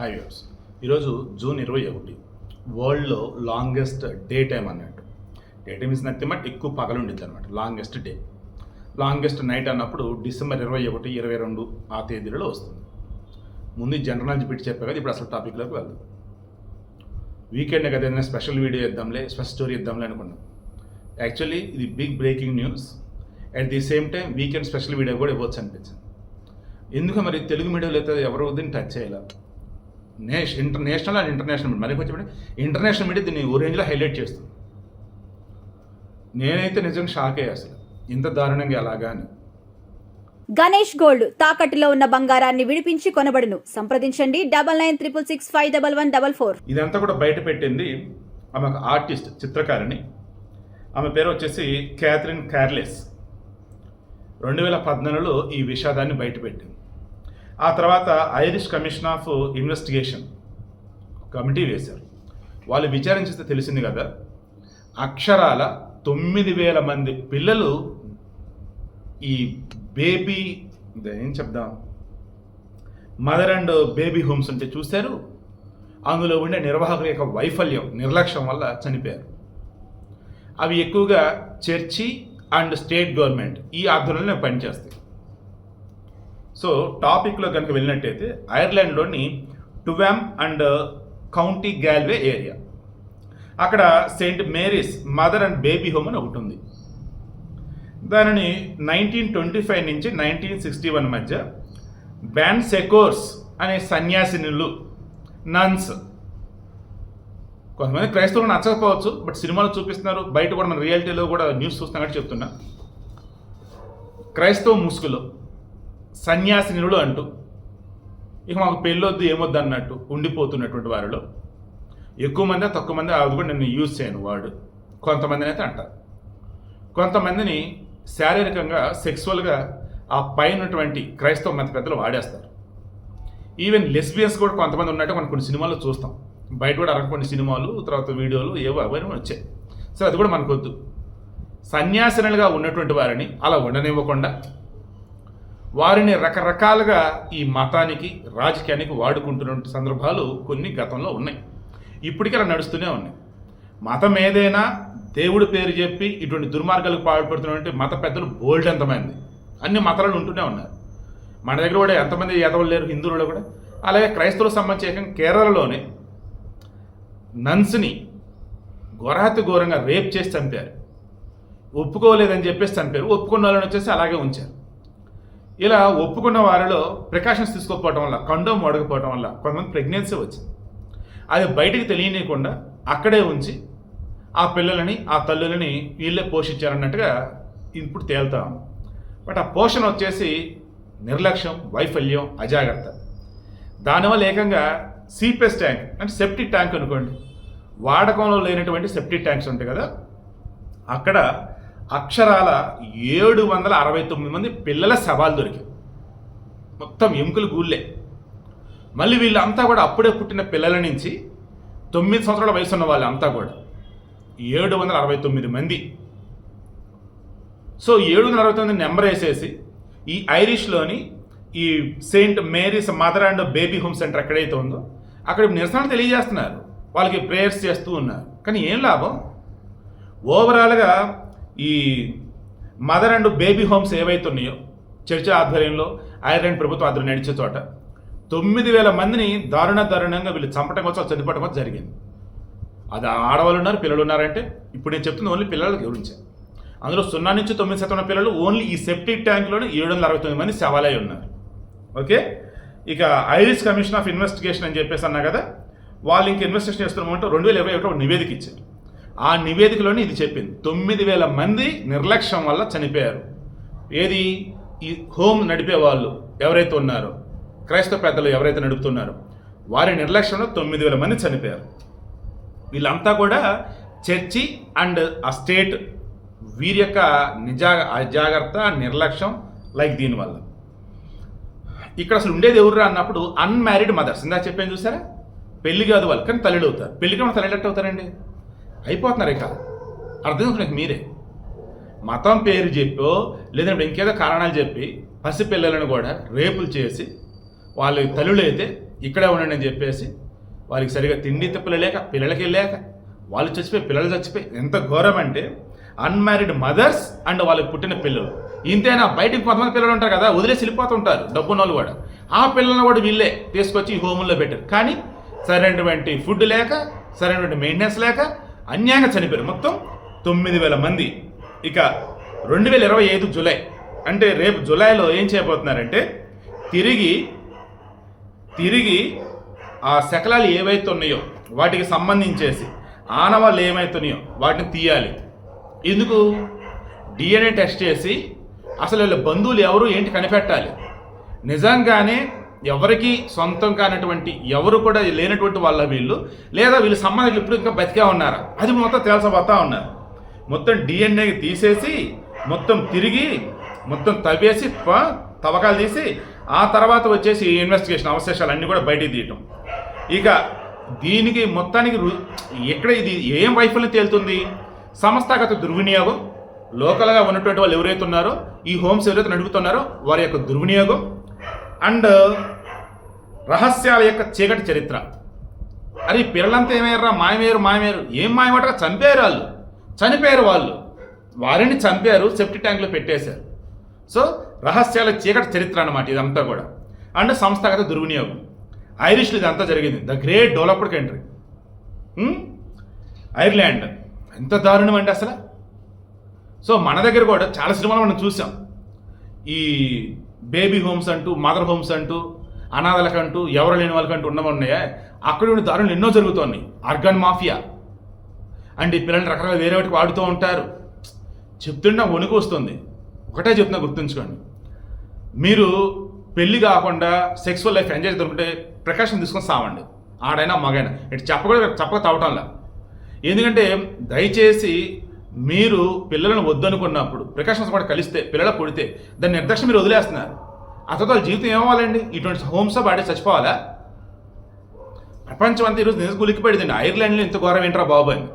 Hi views ఈరోజు June ఇరవై ఒకటి. వరల్డ్లో లాంగెస్ట్ డే టైం అన్నట్టు. Day time is nothing but ఎక్కువ పగలుండిద్ది అనమాట లాంగెస్ట్ డే. లాంగెస్ట్ నైట్ అన్నప్పుడు డిసెంబర్ ఇరవై ఒకటి ఇరవై రెండు ఆ తేదీలలో వస్తుంది. ముందు జనరల్ నాలెడ్జ్ పెట్టి చెప్పా కదా ఇప్పుడు అసలు టాపిక్లోకి వెళ్దాం. వీకెండ్ కదా ఏదైనా స్పెషల్ వీడియో ఇద్దాంలే స్పెషల్ స్టోరీ ఇద్దాంలే అనుకున్నాం. యాక్చువల్లీ ఇది big breaking news at the same time weekend special video కూడా ఇవ్వచ్చు అనిపించింది. ఎందుకు మరి తెలుగు మీడియాలో అయితే ఎవరు దీన్ని టచ్ చేయాలి నేష్ ఇంటర్నేషనల్ అండ్ ఇంటర్నేషనల్ మీడియా మరి కొంచెం ఇంటర్నేషనల్ మీడియా దీన్ని ఓ రేంజ్లో హైలైట్ చేస్తుంది. నేనైతే నిజంగా షాక్ అయ్యా అసలు. ఇంత దారుణంగా ఎలాగా అని. గణేష్ గోల్డ్ తాకట్టులో ఉన్న బంగారాన్ని విడిపించి కొనబడును. సంప్రదించండి. Double nine triple six five double one double four ఇదంతా కూడా బయట పెట్టింది ఆమె ఒక ఆర్టిస్ట్ చిత్రకారిణి. ఆమె పేరు వచ్చేసి క్యాథరిన్ క్యార్లెస్ రెండు వేల పద్నాలుగులో ఈ విషాదాన్ని బయటపెట్టింది ఆ తర్వాత Irish commission of investigation committee వేశారు. వాళ్ళు విచారించితే తెలిసింది కదా అక్షరాల తొమ్మిది వేల మంది పిల్లలు ఈ బేబీ ఏం చెప్దాం మదర్ అండ్ బేబీ హోమ్స్ ఉంటే చూశారు. అందులో ఉండే నిర్వాహకుల యొక్క వైఫల్యం నిర్లక్ష్యం వల్ల చనిపోయారు. అవి ఎక్కువగా చర్చి అండ్ స్టేట్ గవర్నమెంట్ ఈ ఆధ్వర్యంలో పనిచేస్తాయి. సో టాపిక్లో కనుక వెళ్ళినట్టయితే ఐర్లాండ్లోని Tuam and county Galway area. అక్కడ Saint Mary's mother and baby home అని ఒకటి ఉంది. దానిని నైన్టీన్ ట్వంటీ ఫైవ్ నుంచి నైన్టీన్ సిక్స్టీ వన్ మధ్య బ్యాన్ సెకోర్స్ అనే సన్యాసినులు నన్స్ కొంతమంది క్రైస్తవులు నచ్చకపోవచ్చు బట్ సినిమాలు చూపిస్తున్నారు. బయట కూడా మన రియాలిటీలో కూడా న్యూస్ చూస్తున్నాం చెప్తున్నా. క్రైస్తవ ముసుగులో సన్యాసినులు అంటూ. ఇక మాకు పెళ్ళొద్దు ఏమొద్దు అన్నట్టు ఉండిపోతున్నటువంటి వారిలో ఎక్కువ మంది తక్కువ మంది అది కూడా నేను యూజ్ చేయను వాడు. కొంతమందిని అయితే అంటారు కొంతమందిని శారీరకంగా సెక్సువల్గా ఆ పైన ఉన్నటువంటి క్రైస్తవ మత పెద్దలు వాడేస్తారు. ఈవెన్ లెస్బియన్స్ కూడా కొంతమంది ఉన్నట్టు మనం కొన్ని సినిమాల్లో చూస్తాం. బయట కూడా అరగ కొన్ని సినిమాలు తర్వాత వీడియోలు ఏవో అవన్నీ వచ్చాయి. సో అది కూడా మనకొద్దు. సన్యాసినులుగా ఉన్నటువంటి వారిని అలా ఉండనివ్వకుండా వారిని రకరకాలుగా ఈ మతానికి రాజకీయానికి వాడుకుంటున్న సందర్భాలు కొన్ని గతంలో ఉన్నాయి. ఇప్పటికీ అలా నడుస్తూనే ఉన్నాయి. మతం ఏదైనా దేవుడి పేరు చెప్పి ఇటువంటి దుర్మార్గాలకు పాల్పడుతున్నటువంటి మత పెద్దలు బోల్డ్ ఎంతమంది. అన్ని మతాలు ఉంటూనే ఉన్నారు. మన దగ్గర కూడా ఎంతమంది యాదవులు లేరు హిందువులు కూడా. అలాగే క్రైస్తవులకు సంబంధించి కేరళలోనే నన్స్ని ఘోరాతి ఘోరంగా రేప్ చేసి చంపారు. ఒప్పుకోలేదని చెప్పేసి చంపారు. ఒప్పుకున్న వాళ్ళని వచ్చేసి అలాగే ఉంచారు. ఇలా ఒప్పుకున్న వారిలో ప్రికాషన్స్ తీసుకోకపోవడం వల్ల కండోమ్ వాడకపోవడం వల్ల కొంతమంది ప్రెగ్నెన్సీ వచ్చింది. అది బయటికి తెలియనియకుండా అక్కడే ఉంచి ఆ పిల్లలని ఆ తల్లులని వీళ్ళే పోషించారన్నట్టుగా ఇప్పుడు తేల్తాం బట్ ఆ పోషణ వచ్చేసి నిర్లక్ష్యం వైఫల్యం అజాగ్రత్త. దానివల్ల ఏకంగా సీపెస్ ట్యాంక్ అంటే సెప్టిక్ ట్యాంక్ అనుకోండి. వాడకంలో లేనటువంటి సెప్టిక్ ట్యాంక్స్ ఉంటాయి కదా అక్కడ అక్షరాల ఏడు వందల అరవై తొమ్మిది మంది పిల్లల శవాలు దొరికాయి. మొత్తం ఎముకలు గూళ్ళే. మళ్ళీ వీళ్ళంతా కూడా అప్పుడే పుట్టిన పిల్లల నుంచి తొమ్మిది సంవత్సరాల వయసు ఉన్న వాళ్ళంతా కూడా ఏడు వందల అరవై తొమ్మిది మంది. సో ఏడు వందల అరవై తొమ్మిది నెంబర్ వేసేసి ఈ ఐరిష్లోని ఈ Saint Mary's mother and baby home center ఎక్కడైతే ఉందో అక్కడ నిరసన తెలియజేస్తున్నారు. వాళ్ళకి ప్రేయర్స్ చేస్తూ ఉన్నారు. కానీ ఏం లాభం? ఓవరాల్గా ఈ మదర్ అండ్ బేబీ హోమ్స్ ఏవైతే ఉన్నాయో చర్చ ఆధ్వర్యంలో ఐర్లాండ్ ప్రభుత్వం ఆధ్వర్యం నడిచే చోట తొమ్మిది వేల మందిని దారుణ దారుణంగా వీళ్ళు చంపటం కోసం చనిపోవటం కోసం జరిగింది. అది ఆడవాళ్ళు ఉన్నారు పిల్లలు ఉన్నారంటే ఇప్పుడు నేను చెప్తుంది ఓన్లీ పిల్లల గురించి. అందులో సున్నా నుంచి తొమ్మిది శాతం ఉన్న పిల్లలు ఓన్లీ ఈ సెప్టిక్ ట్యాంక్లోనే ఏడు వందల అరవై తొమ్మిది మంది శవాలై ఉన్నారు. ఓకే? ఇక ఐరిష్ కమిషన్ ఆఫ్ ఇన్వెస్టిగేషన్ అని చెప్పేసి అన్నా కదా వాళ్ళు ఇంక ఇన్వెస్టిగేషన్ చేస్తున్నమాట రెండు వేల ఇరవై ఒకటి నివేదిక ఇచ్చారు. ఆ నివేదికలోనే ఇది చెప్పింది. తొమ్మిది వేల మంది నిర్లక్ష్యం వల్ల చనిపోయారు. ఏది? ఈ హోమ్ నడిపే వాళ్ళు ఎవరైతే ఉన్నారో క్రైస్తవ పెద్దలు ఎవరైతే నడుపుతున్నారో వారి నిర్లక్ష్యంలో తొమ్మిది వేల మంది చనిపోయారు. వీళ్ళంతా కూడా చర్చి అండ్ ఆ స్టేట్ వీరి యొక్క నిజా అజాగ్రత్త నిర్లక్ష్యం లైక్ దీనివల్ల ఇక్కడ అసలు ఉండేది ఎవరురా అన్నప్పుడు అన్మ్యారీడ్ మదర్స్. ఇందా చెప్పాను చూసారా? పెళ్ళి కాదు వాళ్ళు కానీ తల్లిడు అవుతారు. కూడా మన తల్లిడట్టు అవుతారండి? అయిపోతున్నారు ఇక. అర్థం చేసుకునే మీరే. మతం పేరు చెప్పో లేదంటే ఇంకేదో కారణాలు చెప్పి పసిపిల్లలను కూడా రేపులు చేసి వాళ్ళ తల్లులు అయితే ఇక్కడే ఉండండి అని చెప్పేసి వాళ్ళకి సరిగా తిండి తిప్పలు లేక పిల్లలకి లేక వాళ్ళు చచ్చిపోయి పిల్లలు చచ్చిపోయి ఎంత ఘోరం అంటే అన్మ్యారీడ్ మదర్స్ అండ్ వాళ్ళకి పుట్టిన పిల్లలు. ఇంతేనా బయటికి కొంతమంది పిల్లలు ఉంటారు కదా వదిలేసి వెళ్ళిపోతుంటారు డబ్బున్న వాళ్ళు కూడా. ఆ పిల్లల్ని కూడా వీళ్ళే తీసుకొచ్చి హోముల్లో పెట్టారు. కానీ సరైనటువంటి ఫుడ్ లేక సరైనటువంటి మెయింటెనెన్స్ లేక అన్యాయంగా చనిపోయారు. మొత్తం తొమ్మిది వేల మంది. ఇక రెండు వేల ఇరవై ఐదు జూలై అంటే రేపు జూలైలో ఏం చేయబోతున్నారంటే తిరిగి తిరిగి ఆ శకలాలు ఏవైతే ఉన్నాయో వాటికి సంబంధించేసి ఆనవాళ్ళు ఏమైతున్నాయో వాటిని తీయాలి. ఎందుకు? డిఎన్ఏ టెస్ట్ చేసి అసలు వీళ్ళ బంధువులు ఎవరు ఏంటి కనిపెట్టాలి? నిజంగానే ఎవరికి సొంతం కానటువంటి ఎవరు కూడా లేనటువంటి వాళ్ళ వీళ్ళు లేదా వీళ్ళు సంబంధికులు ఇప్పుడు ఇంకా బతికే ఉన్నారా? అది మొత్తం తేల్చబోతా ఉన్నారు. మొత్తం డిఎన్ఏ తీసేసి మొత్తం తిరిగి మొత్తం తవ్వేసి తవ్వకాలు తీసి ఆ తర్వాత వచ్చేసి ఇన్వెస్టిగేషన్ అవశేషాలు అన్నీ కూడా బయటికి తీయటం. ఇక దీనికి మొత్తానికి రు- ఎక్కడ ఇది ఏం వైఫల్యం తేలుతుంది? సంస్థాగత దుర్వినియోగం? లోకల్గా ఉన్నటువంటి వాళ్ళు ఎవరైతే ఉన్నారో ఈ హోమ్స్ ఎవరైతే నడుపుతున్నారో వారి యొక్క దుర్వినియోగం? అండ్ రహస్యాల యొక్క చీకటి చరిత్ర. అరే పిల్లలంతా ఏమయ్యారా? మాయమేరు మాయమేరు ఏం మాయమటగా చంపారు వాళ్ళు. చనిపోయారు వాళ్ళు. వారిని చంపారు సెఫ్టీ ట్యాంక్లో పెట్టేశారు. సో రహస్యాల చీకటి చరిత్ర అన్నమాట ఇదంతా కూడా. అండ్ సంస్థాగత దుర్వినియోగం. ఐరిష్లో ఇదంతా జరిగింది. The great developed country. Ireland. ఎంత దారుణం అండి అసలు. సో మన దగ్గర కూడా చాలా సినిమాలు మనం చూసాం. ఈ బేబీ హోమ్స్ అంటూ మదర్ హోమ్స్ అంటూ అనాథలకంటూ ఎవరు లేని వాళ్ళకంటూ ఉన్నవి ఉన్నాయా? అక్కడ ఉండే దారుణులు ఎన్నో జరుగుతున్నాయి. Organ mafia. అండ్ ఈ పిల్లల్ని రకరకాల వేరే వాటికి వాడుతూ ఉంటారు. చెప్తుంటే వణుకు వస్తుంది. ఒకటే చెప్తున్నా గుర్తుంచుకోండి. మీరు పెళ్ళి కాకుండా సెక్సువల్ లైఫ్ ఎంజాయ్ దొరికితే ప్రకాశం తీసుకొని సావండి. ఆడైనా మగైనా. ఇటు చెప్పకూడదు చెప్పక తవ్వటంలా ఎందుకంటే దయచేసి మీరు పిల్లలను వద్దనుకున్నప్పుడు ప్రికాషన్స్ కూడా కలిస్తే పిల్లలు పుడితే దాన్ని నిర్దక్షణ మీరు వదిలేస్తున్నారు. ఆ తర్వాత జీవితం ఏమవ్వాలండి? ఇటువంటి హోమ్స్ ఆడే చచ్చిపోవాలా? ప్రపంచం అంతా ఈరోజు నిజం గులికి పడిందండి. ఐర్లాండ్లో ఇంత ఘోరం ఏంట్రా బాబు అని.